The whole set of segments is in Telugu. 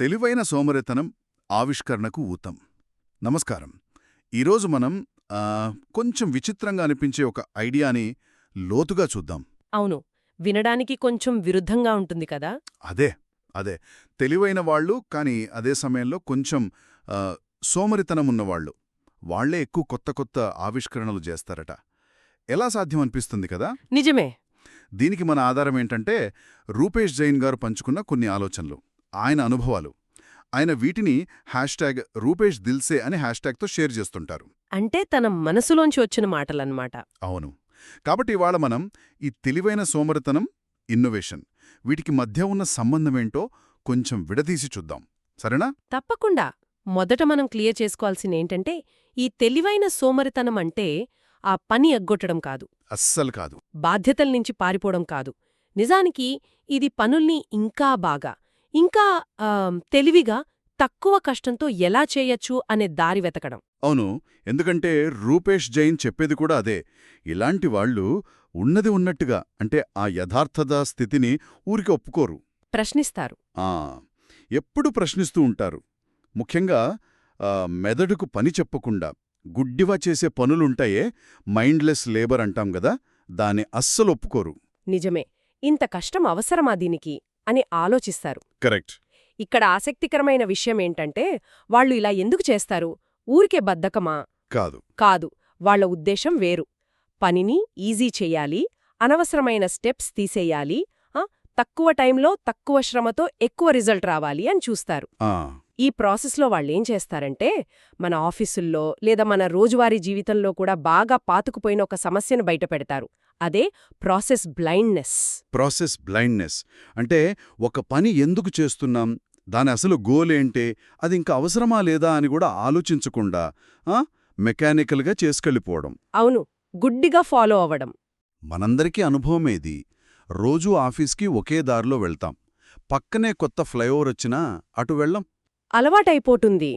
తెలివైన సోమరితనం ఆవిష్కరణకు ఊతం. నమస్కారం. ఈరోజు మనం కొంచెం విచిత్రంగా అనిపించే ఒక ఐడియాని లోతుగా చూద్దాం. అవును. వినడానికి కొంచెం విరుద్ధంగా ఉంటుంది కదా? అదే అదే. తెలివైన వాళ్ళు కానీ అదే సమయంలో కొంచెం ఆ, సోమరితనం ఉన్నవాళ్ళు. వాళ్ళే ఎక్కువ కొత్త కొత్త ఆవిష్కరణలు చేస్తారట. ఎలా సాధ్యం అనిపిస్తుంది కదా? నిజమే. దీనికి మన ఆధారం ఏంటంటే రూపేష్ జైన్ గారు పంచుకున్న కొన్ని ఆలోచనలు. ఆయన అనుభవాలు. ఆయన వీటిని హ్యాష్ట్యాగ్ రూపేష్ దిల్సే అనే హ్యాష్ట్యాగ్తో షేర్ చేస్తుంటారు. అంటే తన మనసులోంచి వచ్చిన మాటలన్నమాట. అవును. కాబట్టి ఇవాళ మనం ఈ తెలివైన సోమరితనం ఇన్నోవేషన్ వీటికి మధ్య ఉన్న సంబంధమేంటో కొంచెం విడదీసి చూద్దాం. సరేనా? తప్పకుండా. మొదట మనం క్లియర్ చేసుకోవాల్సిందేంటంటే ఈ తెలివైన సోమరితనం అంటే ఆ పని ఎగ్గొట్టడం కాదు. అస్సలు కాదు. బాధ్యతల నుంచి పారిపోవడం కాదు. నిజానికి ఇది పనుల్ని ఇంకా బాగా ఇంకా తెలివిగా తక్కువ కష్టంతో ఎలా చేయొచ్చు అనే దారి వెతకడం. అవును. ఎందుకంటే రూపేష్ జైన్ చెప్పేది కూడా అదే. ఇలాంటి వాళ్ళు ఉన్నది ఉన్నట్టుగా అంటే ఆ యథార్థత స్థితిని ఊరికి ఒప్పుకోరు. ప్రశ్నిస్తారు. ఆ ఎప్పుడు ప్రశ్నిస్తూ ఉంటారు. ముఖ్యంగా మెదడుకు పని చెప్పకుండా గుడ్డివా చేసే పనులుంటాయే మైండ్లెస్ లేబర్ అంటాం గదా దాన్ని అస్సలు ఒప్పుకోరు నిజమే. ఇంత కష్టం అవసరమా దీనికి? అని ఆలోచిస్తారు. కరెక్ట్. ఇక్కడ ఆసక్తికరమైన విషయం ఏంటంటే వాళ్ళు ఇలా ఎందుకు చేస్తారు? ఊరికే బద్ధకమా? కాదు. కాదు. వాళ్ళ ఉద్దేశం వేరు. పనిని ఈజీ చెయ్యాలి అనవసరమైన స్టెప్స్ తీసేయాలి తక్కువ టైంలో తక్కువ శ్రమతో ఎక్కువ రిజల్ట్ రావాలి అని చూస్తారు. ఈ ప్రాసెస్లో వాళ్ళేం చేస్తారంటే మన ఆఫీసుల్లో లేదా మన రోజువారీ జీవితంలో కూడా బాగా పాతుకుపోయిన ఒక సమస్యను బయటపెడతారు. అదే ప్రాసెస్ బ్లైండ్నెస్. Process blindness. అంటే ఒక పని ఎందుకు చేస్తున్నాం? దాని అసలు గోల్ ఏంటే? అది ఇంకా అవసరమా లేదా అని కూడా ఆలోచించకుండా ఆ, మెకానికల్గా చేసుకెళ్ళిపోవడం. అవును. గుడ్డిగా ఫాలో అవ్వడం. మనందరికీ అనుభవమేది రోజూ ఆఫీస్కి ఒకే దారిలో వెళ్తాం. పక్కనే కొత్త ఫ్లైఓవర్ వచ్చినా అటు వెళ్ళం. అలవాటైపోతుంది.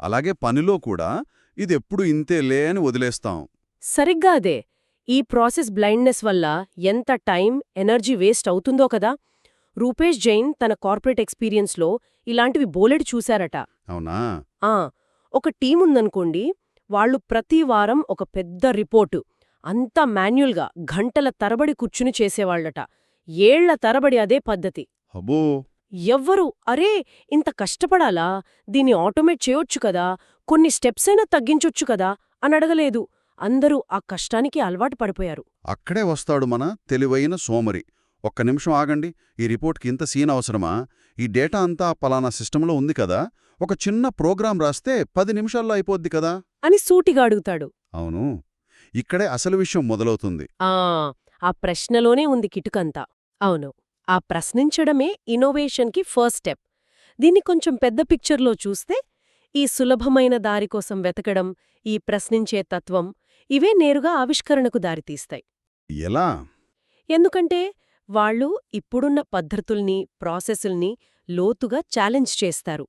అలాగే పనిలో కూడా ఇదెప్పుడు ఇంతేలే అని వదిలేస్తాం. సరిగ్గా అదే. ఈ ప్రాసెస్ బ్లైండ్నెస్ వల్ల ఎంత టైం ఎనర్జీ వేస్ట్ అవుతుందో కదా? రూపేష్ జైన్ తన కార్పొరేట్ ఎక్స్పీరియన్స్లో ఇలాంటివి బోలెడు చూశారట. అవునా? ఆ ఒక టీముందనుకోండి వాళ్ళు ప్రతి వారం ఒక పెద్ద రిపోర్టు అంతా మాన్యువల్గా గంటల తరబడి కూర్చుని చేసేవాళ్ళట ఏళ్ళ తరబడి అదే పద్ధతి. ఎవ్వరూ అరే ఇంత కష్టపడాలా? దీన్ని ఆటోమేట్ చేయొచ్చు కదా? కొన్ని స్టెప్స్ అయినా తగ్గించొచ్చు కదా? అని అడగలేదు. అందరూ ఆ కష్టానికి అలవాటు పడిపోయారు. అక్కడే వస్తాడు మన తెలివైన సోమరి. ఒక్క నిమిషం ఆగండి ఈ రిపోర్ట్కి ఇంత సీన్ అవసరమా? ఈ డేటా అంతా పలానా సిస్టంలో ఉంది కదా? ఒక చిన్న ప్రోగ్రాం రాస్తే పది నిమిషాల్లో అయిపోద్ది కదా? అని సూటిగా అడుగుతాడు. అవును. ఇక్కడే అసలు విషయం మొదలవుతుంది. ఆ ఆ ప్రశ్నలోనే ఉంది కిటుకంతా. అవును ఆ ప్రశ్నించడమే ఇన్నోవేషన్కి ఫస్ట్ స్టెప్. దీన్ని కొంచెం పెద్ద పిక్చర్లో చూస్తే ఈ సులభమైన దారి కోసం వెతకడం ఈ ప్రశ్నించే తత్వం ఇవే నేరుగా ఆవిష్కరణకు దారితీస్తాయి. ఎలా? ఎందుకంటే వాళ్ళు ఇప్పుడున్న పద్ధతుల్ని ప్రాసెసుల్ని లోతుగా ఛాలెంజ్ చేస్తారు.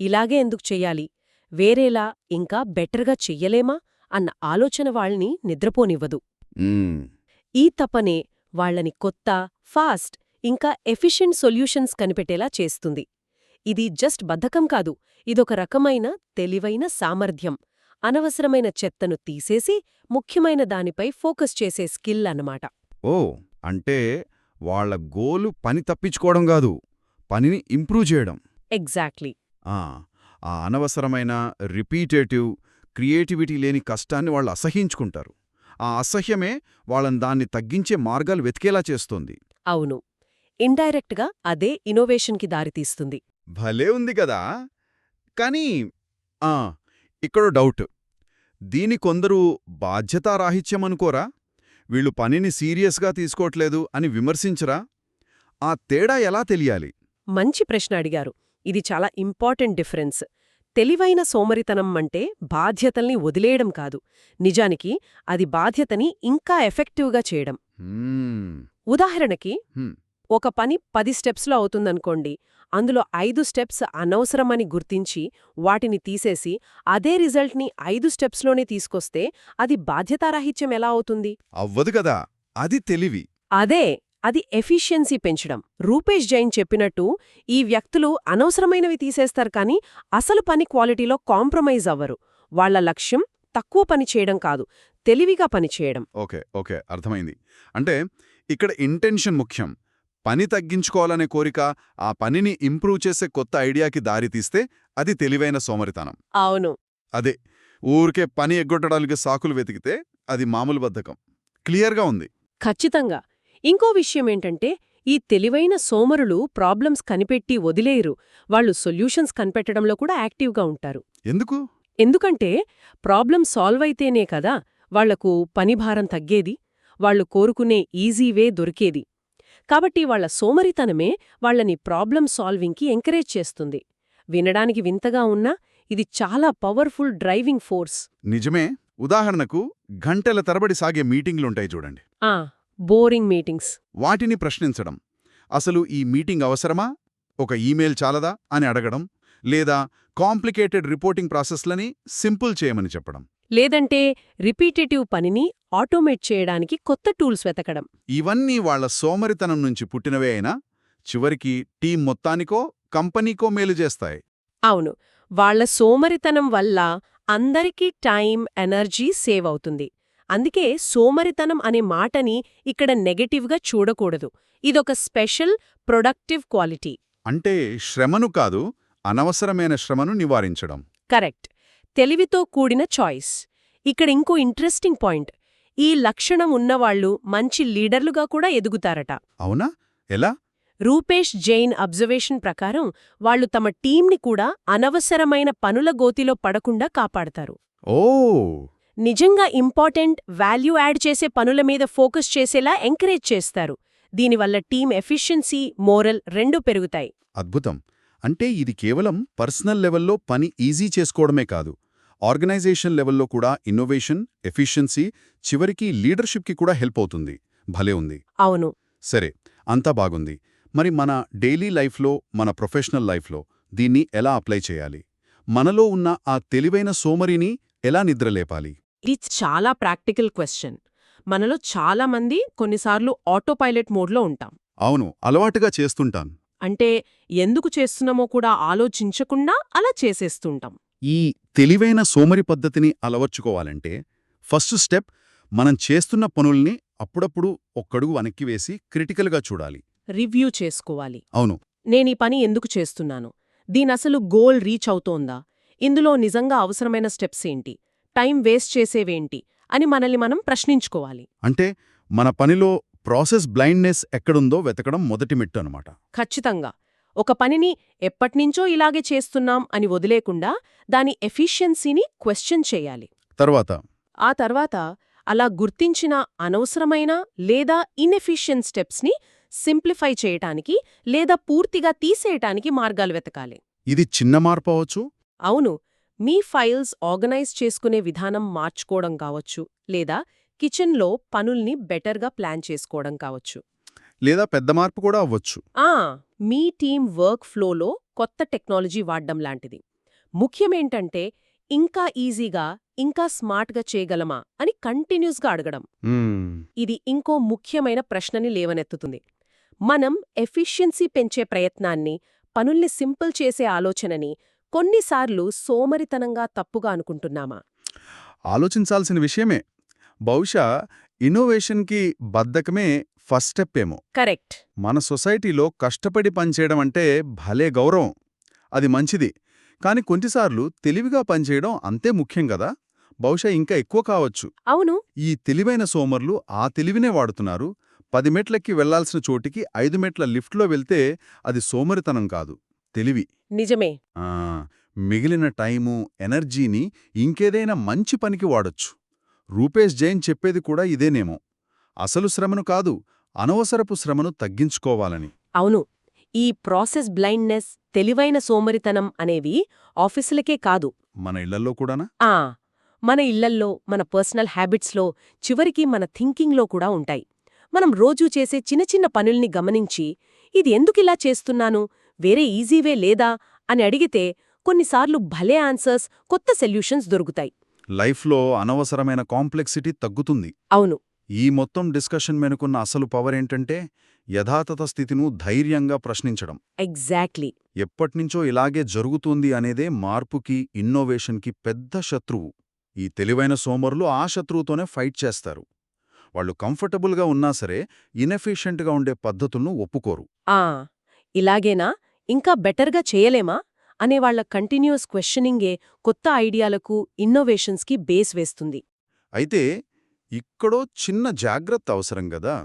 ఇలాగే ఎందుకు చెయ్యాలి? వేరేలా ఇంకా బెటర్గా చెయ్యలేమా? అన్న ఆలోచన వాళ్ళని నిద్రపోనివ్వదు. ఈ తపనే వాళ్ళని కొత్త ఫాస్ట్ ఇంకా ఎఫిషియెంట్ సొల్యూషన్స్ కనిపెట్టేలా చేస్తుంది. ఇది జస్ట్ బద్ధకం కాదు ఇదొక రకమైన తెలివైన సామర్థ్యం. అనవసరమైన చెత్తను తీసేసి ముఖ్యమైన దానిపై ఫోకస్ చేసే స్కిల్ అన్నమాట. ఓ అంటే వాళ్ళ గోలు పని తప్పించుకోవడం కాదు పనిని ఇంప్రూవ్ చేయడం. ఎగ్జాక్ట్లీ. ఆ అనవసరమైన రిపీటేటివ్ క్రియేటివిటీ లేని కష్టాన్ని వాళ్ళు అసహించుకుంటారు. ఆ అసహ్యమే వాళ్ళని దాన్ని తగ్గించే మార్గాలు వెతికేలా చేస్తోంది. అవును. ఇండైరెక్ట్గా అదే ఇన్నోవేషన్కి దారితీస్తుంది. భలే ఉంది కదా! కానీ ఆ ఇక్కడ డౌట్. దీని కొందరు బాధ్యతారాహిత్యమనుకోరా? వీళ్ళు పనిని సీరియస్గా తీసుకోవట్లేదు అని విమర్శించరా? ఆ తేడా ఎలా తెలియాలి? మంచి ప్రశ్న అడిగారు. ఇది చాలా ఇంపార్టెంట్ డిఫరెన్స్. తెలివైన సోమరితనం అంటే బాధ్యతల్ని వదిలేయడం కాదు. నిజానికి అది బాధ్యతని ఇంకా ఎఫెక్టివ్గా చేయడం. ఉదాహరణకి. ఒక పని పది స్టెప్స్లో అవుతుందనుకోండి అందులో ఐదు స్టెప్స్ అనవసరమని గుర్తించి వాటిని తీసేసి అదే రిజల్ట్ని ఐదు స్టెప్స్లోనే తీసుకొస్తే అది బాధ్యతారాహిత్యం ఎలా అవుతుంది? అవ్వదు కదా! అది తెలివి. అదే అది ఎఫిషియన్సీ పెంచడం. రూపేష్ జైన్ చెప్పినట్టు ఈ వ్యక్తులు అనవసరమైనవి తీసేస్తారు కానీ అసలు పని క్వాలిటీలో కాంప్రమైజ్ అవ్వరు. వాళ్ళ లక్ష్యం తక్కువ పని చేయడం కాదు తెలివిగా పని చేయడం. ఓకే ఓకే అర్థమైంది. అంటే ఇక్కడ ఇంటెన్షన్ ముఖ్యం. పని తగ్గించుకోవాలనే కోరిక ఆ పనిని ఇంప్రూవ్ చేసే కొత్త ఐడియాకి దారితీస్తే అది తెలివైన సోమరితనం. అవును. అదే ఊరికే పని ఎగ్గొట్టడానికి సాకులు వెతికితే అది మామూలు బద్ధకం. క్లియర్గా ఉంది. ఖచ్చితంగా. ఇంకో విషయం ఏంటంటే ఈ తెలివైన సోమరులు ప్రాబ్లమ్స్ కనిపెట్టి వదిలేయరు. వాళ్ళు సొల్యూషన్స్ కనిపెట్టడంలో కూడా యాక్టివ్గా ఉంటారు. ఎందుకు? ఎందుకంటే ప్రాబ్లం సాల్వ్ అయితేనే కదా వాళ్ళకు పనిభారం తగ్గేది వాళ్ళు కోరుకునే ఈజీ వే దొరికేది. కాబట్టి వాళ్ళ సోమరితనమే వాళ్ళని ప్రాబ్లం సాల్వింగ్కి ఎంకరేజ్ చేస్తుంది. వినడానికి వింతగా ఉన్నా ఇది చాలా పవర్ఫుల్ డ్రైవింగ్ ఫోర్స్. నిజమే. ఉదాహరణకు గంటల తరబడి సాగే మీటింగ్లుంటాయి చూడండి. ఆ బోరింగ్ మీటింగ్స్. వాటిని ప్రశ్నించడం. అసలు ఈ మీటింగ్ అవసరమా? ఒక ఈమెయిల్ చాలదా? అని అడగడం. లేదా కాంప్లికేటెడ్ రిపోర్టింగ్ ప్రాసెస్లని సింపుల్ చేయమని చెప్పడం. లేదంటే రిపీటేటివ్ పనిని ఆటోమేట్ చేయడానికి కొత్త టూల్స్ వెతకడం. ఇవన్నీ వాళ్ళ సోమరితనం నుంచి పుట్టినవే అయినా చివరికి టీం మొత్తానికో కంపెనీకో మేలు చేస్తాయి. అవును వాళ్ళ సోమరితనం వల్ల అందరికీ టైం ఎనర్జీ సేవ్ అవుతుంది. అందుకే సోమరితనం అనే మాటని ఇక్కడ నెగటివ్గా చూడకూడదు. ఇదొక స్పెషల్ ప్రొడక్టివ్ క్వాలిటీ. అంటే శ్రమను కాదు అనవసరమైన శ్రమను నివారించడం. కరెక్ట్. తెలివితో కూడిన చాయిస్. ఇక్కడ ఇంకో ఇంట్రెస్టింగ్ పాయింట్. ఈ లక్షణం ఉన్నవాళ్ళు మంచి లీడర్లుగా కూడా ఎదుగుతారట. అవునా? ఎలా? రూపేష్ జైన్ అబ్జర్వేషన్ ప్రకారం వాళ్ళు తమ టీంని కూడా అనవసరమైన పనుల గోతిలో పడకుండా కాపాడతారు. ఓ! నిజంగా ఇంపార్టెంట్ వాల్యూ యాడ్ చేసే పనుల మీద ఫోకస్ చేసేలా ఎంకరేజ్ చేస్తారు. దీనివల్ల టీం ఎఫిషియన్సీ మోరల్ రెండూ పెరుగుతాయి. అద్భుతం. అంటే ఇది కేవలం పర్సనల్ లెవెల్లో పని ఈజీ చేసుకోవడమే కాదు. ఆర్గనైజేషన్ లెవెల్లో కూడా ఇన్నోవేషన్ ఎఫిషియన్సీ చివరికి లీడర్షిప్కి కూడా హెల్ప్ అవుతుంది. భలే ఉంది. అవును. సరే అంతా బాగుంది. మరి మన డైలీ లైఫ్లో మన ప్రొఫెషనల్ లైఫ్లో దీన్ని ఎలా అప్లై చేయాలి? మనలో ఉన్న ఆ తెలివైన సోమరిని ఎలా నిద్రలేపాలి ఇది చాలా ప్రాక్టికల్ క్వశ్చన్ మనలో చాలా మంది కొన్నిసార్లు ఆటోపైలట్ మోడ్లో ఉంటాం. అవును అలవాటుగా చేస్తుంటాం అంటే ఎందుకు చేస్తున్నామో కూడా ఆలోచించకుండా అలా చేసేస్తుంటాం. ఈ తెలివైన సోమరి పద్ధతిని అలవర్చుకోవాలంటే ఫస్ట్ స్టెప్ మనం చేస్తున్న పనుల్ని అప్పుడప్పుడు ఒక్కడుగు వెనక్కి వేసి క్రిటికల్గా చూడాలి. రివ్యూ చేసుకోవాలి. అవును. నేనీ పని ఎందుకు చేస్తున్నాను? దీనసలు గోల్ రీచ్ అవుతోందా? ఇందులో నిజంగా అవసరమైన స్టెప్స్ ఏంటి? టైం వేస్ట్ చేసేవేంటి? అని మనల్ని మనం ప్రశ్నించుకోవాలి. అంటే మన పనిలో ప్రాసెస్ బ్లైండ్నెస్ ఎక్కడుందో వెతకడం మొదటి మెట్టు అనమాట ఖచ్చితంగా. ఒక పనిని ఎప్పట్నించో ఇలాగే చేస్తున్నాం అని వదిలేకుండా దాని ఎఫిషియన్సీని క్వశ్చన్ చేయాలి. తర్వాత? ఆ తర్వాత అలా గుర్తించిన అనవసరమైన లేదా ఇన్ఎఫిషియెంట్ స్టెప్స్ని సింప్లిఫై చేయటానికి లేదా పూర్తిగా తీసేయటానికి మార్గాలు వెతకాలి. ఇది చిన్న మార్పు అవ్వచ్చు? అవును. మీ ఫైల్స్ ఆర్గనైజ్ చేసుకునే విధానం మార్చుకోవడం కావచ్చు లేదా కిచెన్లో పనుల్ని బెటర్గా ప్లాన్ చేసుకోవడం కావచ్చు. లేదా పెద్ద మార్పు కూడా అవ్వచ్చు. ఆ మీ టీం వర్క్ ఫ్లోలో కొత్త టెక్నాలజీ వాడ్డం లాంటిది. ముఖ్యమేంటంటే ఇంకా ఈజీగా ఇంకా స్మార్ట్గా చేయగలమా అని కంటిన్యూస్గా అడగడం. ఇది ఇంకో ముఖ్యమైన ప్రశ్నని లేవనెత్తుతుంది. మనం ఎఫిషియన్సీ పెంచే ప్రయత్నాన్ని పనుల్ని సింపుల్ చేసే ఆలోచనని కొన్నిసార్లు సోమరితనంగా తప్పుగా అనుకుంటున్నామా? ఆలోచించాల్సిన విషయమే. బహుశా ఇన్నోవేషన్కి బద్ధకమే ఫస్ట్ స్టెప్ ఏమో కరెక్ట్. మన సొసైటీలో కష్టపడి పనిచేయడం అంటే భలే గౌరవం. అది మంచిది. కాని కొన్నిసార్లు తెలివిగా పనిచేయడం అంతే ముఖ్యం కదా. బహుశా ఇంకా ఎక్కువ కావచ్చు. అవును. ఈ తెలివైన సోమర్లు ఆ తెలివినే వాడుతున్నారు. పది మెట్లెక్కి వెళ్ళాల్సిన చోటికి ఐదు మెట్ల లిఫ్ట్లో వెళ్తే అది సోమరితనం కాదు. తెలివి. నిజమే. ఆ, మిగిలిన టైము ఎనర్జీని ఇంకేదైనా మంచి పనికి వాడొచ్చు. రూపేష్ జైన్ చెప్పేది కూడా ఇదేనేమో. అసలు శ్రమను కాదు అనవసరపు శ్రమను తగ్గించుకోవాలని. అవును. ఈ ప్రాసెస్ బ్లైండ్నెస్ తెలివైన సోమరితనం అనేవి ఆఫీసులకే కాదు. మన ఇళ్ళలో కూడానా? ఆ! మన ఇళ్ళల్లో మన పర్సనల్ హ్యాబిట్స్లో చివరికి మన థింకింగ్లో కూడా ఉంటాయి. మనం రోజూ చేసే చిన్న చిన్న పనుల్ని గమనించి ఇది ఎందుకిలా చేస్తున్నాను? వేరే ఈజీవే లేదా? అని అడిగితే కొన్నిసార్లు భలే ఆన్సర్స్ కొత్త సొల్యూషన్స్ దొరుకుతాయి. లైఫ్లో అనవసరమైన కాంప్లెక్సిటీ తగ్గుతుంది. అవును. ఈ మొత్తం డిస్కషన్ వెనుకున్న అసలు పవర్ ఏంటంటే యథాతథ స్థితిను ధైర్యంగా ప్రశ్నించడం. ఎగ్జాక్ట్లీ. ఎప్పట్నుంచో ఇలాగే జరుగుతుంది అనేదే మార్పుకి ఇన్నోవేషన్కి పెద్ద శత్రువు. ఈ తెలివైన సోమరులు ఆ శత్రువుతోనే ఫైట్ చేస్తారు. వాళ్ళు కంఫర్టబుల్గా ఉన్నా సరే ఇనెఫిషియెంట్గా ఉండే పద్ధతులను ఒప్పుకోరు. ఆ! ఇలాగేనా? ఇంకా బెటర్గా చేయలేమా? అనే వాళ్ళ కంటిన్యూస్ క్వశ్చనింగే కొత్త ఐడియాలకు ఇన్నోవేషన్స్కి బేస్ వేస్తుంది. అయితే ఇక్కడో చిన్న జాగ్రత్త అవసరం గదా?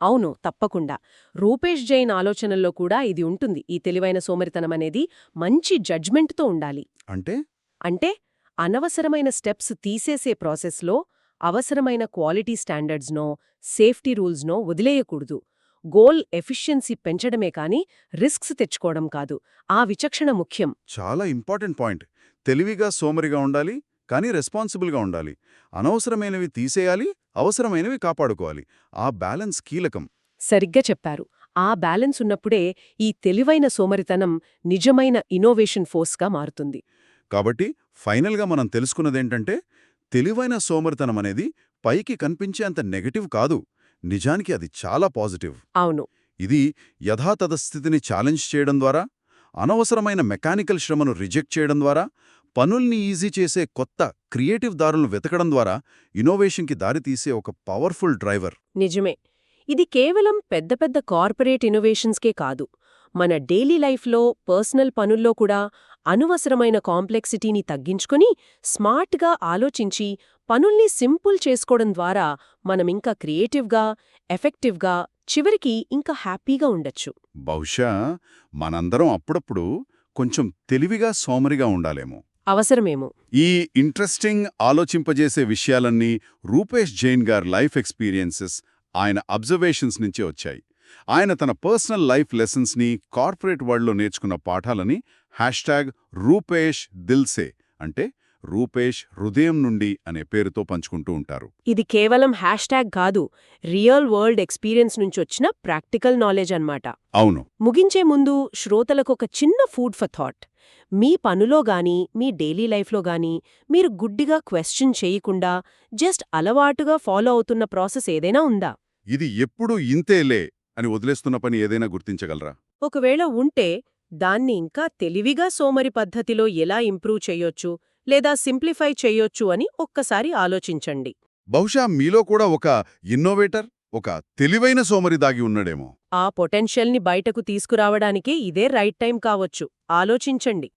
అవును తప్పకుండా. రూపేష్ జైన్ ఆలోచనల్లో కూడా ఇది ఉంటుంది. ఈ తెలివైన సోమరితనం అనేది మంచి జడ్జ్మెంట్తో ఉండాలి. అంటే? అంటే అనవసరమైన స్టెప్స్ తీసేసే ప్రాసెస్లో అవసరమైన క్వాలిటీ స్టాండర్డ్స్నో సేఫ్టీ రూల్స్నో వదిలేయకూడదు. గోల్ ఎఫిషియన్సీ పెంచడమే కాని రిస్క్స్ తెచ్చుకోవడం కాదు. ఆ విచక్షణ ముఖ్యం. చాలా ఇంపార్టెంట్ పాయింట్. తెలివిగా సోమరిగా ఉండాలి కానీ రెస్పాన్సిబుల్గా ఉండాలి. అనవసరమైనవి తీసేయాలి అవసరమైనవి కాపాడుకోవాలి. ఆ బ్యాలెన్స్ కీలకం. సరిగ్గా చెప్పారు. ఆ బ్యాలెన్స్ ఉన్నప్పుడే ఈ తెలివైన సోమరితనం నిజమైన ఇన్నోవేషన్ ఫోర్స్గా మారుతుంది. కాబట్టి ఫైనల్గా మనం తెలుసుకున్నదేంటంటే తెలివైన సోమరితనం అనేది పైకి కనిపించే అంత నెగటివ్ కాదు. నిజానికి అది చాలా పాజిటివ్. అవును. ఇది యథాతథ స్థితిని ఛాలెంజ్ చేయడం ద్వారా అనవసరమైన మెకానికల్ శ్రమను రిజెక్ట్ చేయడం ద్వారా పనుల్ని ఈజీ చేసే కొత్త క్రియేటివ్ దారులను వెతకడం ద్వారా ఇన్నోవేషన్కి దారితీసే ఒక పవర్ఫుల్ డ్రైవర్. నిజమే. ఇది కేవలం పెద్ద పెద్ద కార్పొరేట్ ఇన్నోవేషన్స్కే కాదు. మన డైలీ లైఫ్లో పర్సనల్ పనుల్లో కూడా అనవసరమైన కాంప్లెక్సిటీని తగ్గించుకుని స్మార్ట్గా ఆలోచించి పనుల్ని సింపుల్ చేసుకోవడం ద్వారా మనమింకా క్రియేటివ్గా ఎఫెక్టివ్గా చివరికి ఇంకా హ్యాపీగా ఉండొచ్చు. బహుశా మనందరం అప్పుడప్పుడు కొంచెం తెలివిగా సోమరిగా ఉండాలేమో. అవసరమేమో. ఈ ఇంట్రెస్టింగ్ ఆలోచింపజేసే విషయాలన్నీ రూపేష్ జైన్ గారి లైఫ్ ఎక్స్పీరియన్సెస్ ఆయన అబ్జర్వేషన్స్ నుంచే వచ్చాయి. ఆయన తన పర్సనల్ లైఫ్ లెసన్స్ని కార్పొరేట్ వరల్డ్లో నేర్చుకున్న పాఠాలని హ్యాష్ట్యాగ్ రూపేష్ దిల్సే అంటే రూపేష్ హృదయం నుండి అనే పేరుతో పంచుకుంటూ ఉంటారు. ఇది కేవలం హ్యాష్ ట్యాగ్ కాదు రియల్ వరల్డ్ ఎక్స్పీరియన్స్ నుంచొచ్చిన ప్రాక్టికల్ నాలెడ్జ్ అన్నమాట. అవును. ముగించే ముందు శ్రోతలకు ఒక చిన్న ఫుడ్ ఫర్ థాట్. మీ పనులో గాని మీ డైలీ లైఫ్లో గాని మీరు గుడ్డిగా క్వశ్చన్ చేయకుండా జస్ట్ అలవాటుగా ఫాలో అవుతున్న ప్రాసెస్ ఏదైనా ఉందా? ఇది ఎప్పుడూ ఇంతేలే అని వదిలేస్తున్న పని ఏదైనా గుర్తించగలరా? ఒకవేళ ఉంటే దాన్ని ఇంకా తెలివిగా సోమరి పద్ధతిలో ఎలా ఇంప్రూవ్ చేయొచ్చు లేదా సింప్లిఫై చేయొచ్చు అని ఒక్కసారి ఆలోచించండి. బహుశా మీలో కూడా ఒక ఇన్నోవేటర్ ఒక తెలివైన సోమరి దాగి ఉన్నాడేమో. ఆ పొటెన్షియల్ని బయటకు తీసుకురావడానికే ఇదే రైట్ టైం కావచ్చు. ఆలోచించండి.